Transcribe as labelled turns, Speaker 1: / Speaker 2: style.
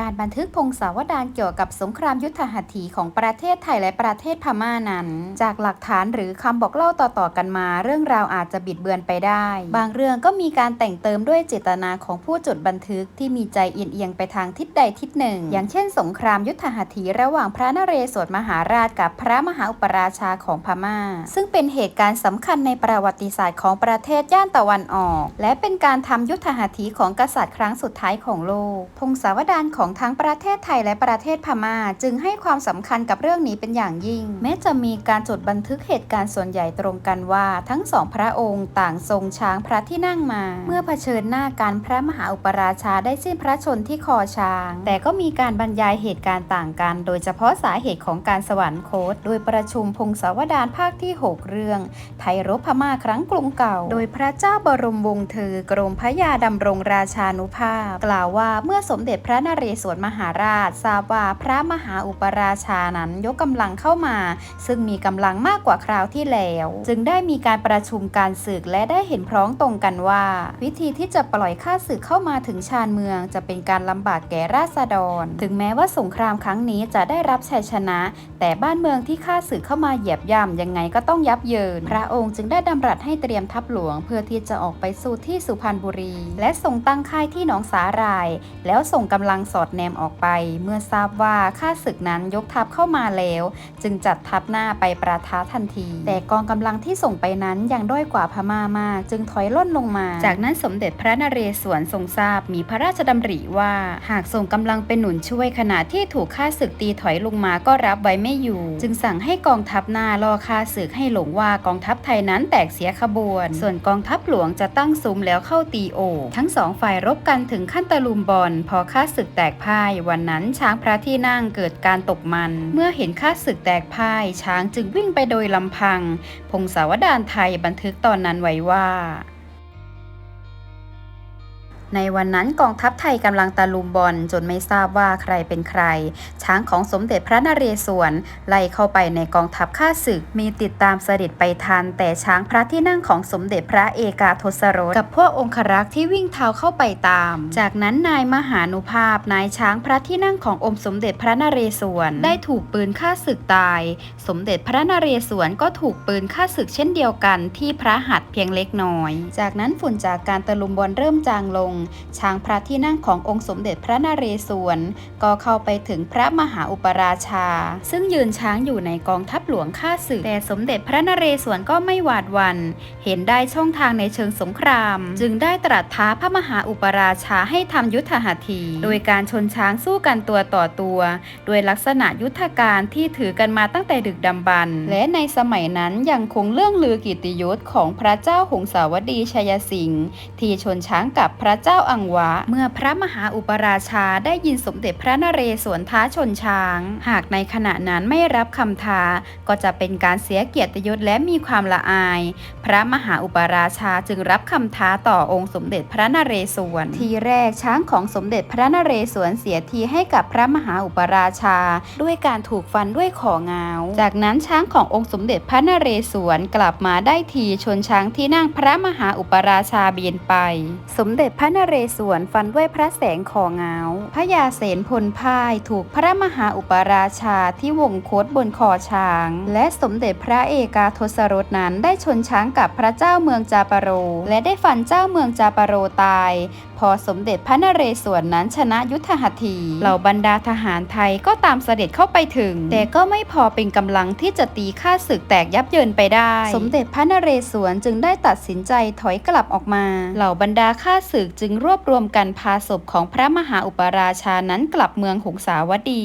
Speaker 1: การบันทึกพงศาวดารเกี่ยวกับสงครามยุทธหัตถีของประเทศไทยและประเทศพม่านั้น จากหลักฐานหรือคำบอกเล่าต่อๆกันมา เรื่องราวอาจจะบิดเบือนไปได้ บางเรื่องก็มีการแต่งเติมด้วยเจตนาของผู้จดบันทึกที่มีใจเอียงไปทางทิศใดทิศหนึ่ง อย่างเช่น สงครามยุทธหัตถีระหว่างพระนเรศวรมหาราชกับพระมหาอุปราชาของพม่า ซึ่งเป็นเหตุการณ์สำคัญในประวัติศาสตร์ของประเทศย่านตะวันออก และเป็นการทำยุทธหัตถีของกษัตริย์ครั้งสุดท้ายของโลก พงศาวดารของทั้งประเทศไทยและประเทศพม่า จึงให้ความสำคัญกับเรื่องนี้เป็นอย่างยิ่ง แม้จะมีการจดบันทึกเหตุการณ์ส่วนใหญ่ตรงกันว่า ทั้งสองพระองค์ต่างทรงช้างพระที่นั่งมา เมื่อเผชิญหน้าการพระมหาอุปราชาได้สิ้นพระชนที่คอช้าง แต่ก็มีการบรรยายเหตุการณ์ต่างกัน โดยเฉพาะสาเหตุของการสวรรคต โดยประชุมพงศาวดารภาคที่ 6 เรื่อง ไทยรบพม่าครั้งกรุงเก่า โดยพระเจ้าบรมวงศ์เธอกรมพระยาดำรงราชานุภาพ กล่าวว่าเมื่อสมเด็จพระนเรศวรมหาราช ทราบว่าพระมหาอุปราชานั้นยกกำลังเข้ามา ซึ่งมีกำลังมากกว่าคราวที่แล้ว จึงได้มีการประชุมการศึกและได้เห็นพร้อมตรงกันว่า วิธีที่จะปล่อยข้าศึกเข้ามาถึงชานเมือง จะเป็นการลำบากแก่ราษฎร ถึงแม้ว่าสงครามครั้งนี้จะได้รับชัยชนะ แต่บ้านเมืองที่ข้าศึกเข้ามาเหยียบย่ำยังไงก็ต้องยับเยิน พระองค์จึงได้ดำรัสให้เตรียมทัพหลวง เพื่อที่จะออกไปสู่ที่สุพรรณบุรี และส่งตั้งค่ายที่หนองสาหร่าย แล้วส่งกำลังสอดแนมออกไป เมื่อทราบว่าข้าศึกนั้นยกทัพเข้ามาแล้ว จึงจัดทัพหน้าไปประท้าทันที แต่กองกำลังที่ส่งไปนั้นยังด้อยกว่าพม่ามาก จึงถอยล่นลงมา จากนั้นสมเด็จพระนเรศวรทรงทราบมีพระราชดำริว่า หากส่งกำลังเป็นหนุนช่วยขณะที่ถูกข้าศึกตีถอยลงมาก็รับไว้ไม่อยู่ จึงสั่งให้กองทัพหน้าล่อข้าศึกให้หลงว่ากองทัพไทยนั้นแตกเสียขบวน ส่วนกองทัพหลวงจะตั้งซุ้มแล้วเข้าตีโอทั้งสองฝ่ายรบกันถึงขั้นตะลุมบอลพอข้าศึกแตกพ่ายวันนั้นช้างพระที่นั่งเกิดการตกมัน เมื่อเห็นข้าศึกแตกพ่าย ช้างจึงวิ่งไปโดยลำพัง พงศาวดารไทยบันทึกตอนนั้นไว้ว่า ในวันนั้นกองทัพไทยกำลังตะลุมบอลจนไม่ทราบว่าใครเป็นใคร ช้างของสมเด็จพระนเรศวรไล่เข้าไปในกองทัพข้าศึกมีติดตามเสด็จไปทัน แต่ช้างพระที่นั่งของสมเด็จพระเอกาทศรสกับพวกองครักษ์ที่วิ่งเท้าเข้าไปตาม จากนั้นนายมหานุภาพนายช้างพระที่นั่งขององค์สมเด็จพระนเรศวรได้ถูกปืนฆ่าศึกตาย สมเด็จพระนเรศวรก็ถูกปืนฆ่าศึกเช่นเดียวกันที่พระหัตถ์เพียงเล็กน้อย จากนั้นฝุ่นจากการตะลุมบอลเริ่มจางลงช้างพระที่นั่งขององค์สมเด็จพระนเรศวร ก็เข้าไปถึงพระมหาอุปราชา ซึ่งยืนช้างอยู่ในกองทัพหลวงข้าศึก แต่สมเด็จพระนเรศวรก็ไม่หวาดหวัน่นเห็นได้ช่องทางในเชิงสงคราม จึงได้ตรัสท้าพระมหาอุปราชาให้ทำยุทธหัตถี โดยการชนช้างสู้กันตัวต่อตัว โดยลักษณะยุทธการที่ถือกันมาตั้งแต่ดึกดำบรรและในสมัยนั้นยังคงเรื่องลือกิตติยศของพระเจ้าหงสาวดีชัยสิงห์ที่ชนช้างกับพระเจ้า้าอังวะ เมื่อพระมหาอุปราชาได้ยินสมเด็จพระนเรศวรท้าชนช้าง หากในขณะนั้นไม่รับคำท้า ก็จะเป็นการเสียเกียรติยศและมีความละอาย พระมหาอุปราชาจึงรับคำท้าต่อองค์สมเด็จพระนเรศวร ทีแรกช้างของสมเด็จพระนเรศวรเสียทีให้กับพระมหาอุปราชา ด้วยการถูกฟันด้วยของาว จากนั้นช้างขององค์สมเด็จพระนเรศวรกลับมาได้ทีชนช้างที่นั่งพระมหาอุปราชาเบียนไป สมเด็จพระนเรศวรฟันด้วยพระแสงของาพระยาเสนพลพ่ายถูกพระมหาอุปราชาที่วงโคตบนคอช้าง และสมเด็จพระเอกาทศรสนั้นได้ชนช้างกับพระเจ้าเมืองจาปโร และได้ฟันเจ้าเมืองจาปโรตาย พอสมเด็จพระนเรศวรนั้นชนะยุทธหัตถี เหล่าบรรดาทหารไทยก็ตามเสด็จเข้าไปถึง แต่ก็ไม่พอเป็นกำลังที่จะตีข้าศึกแตกยับเยินไปได้ สมเด็จพระนเรศวรจึงได้ตัดสินใจถอยกลับออกมา เหล่าบรรดาข้าศึกจึงรวบรวมกันพาศพของพระมหาอุปราชานั้นกลับเมืองหงสาวดี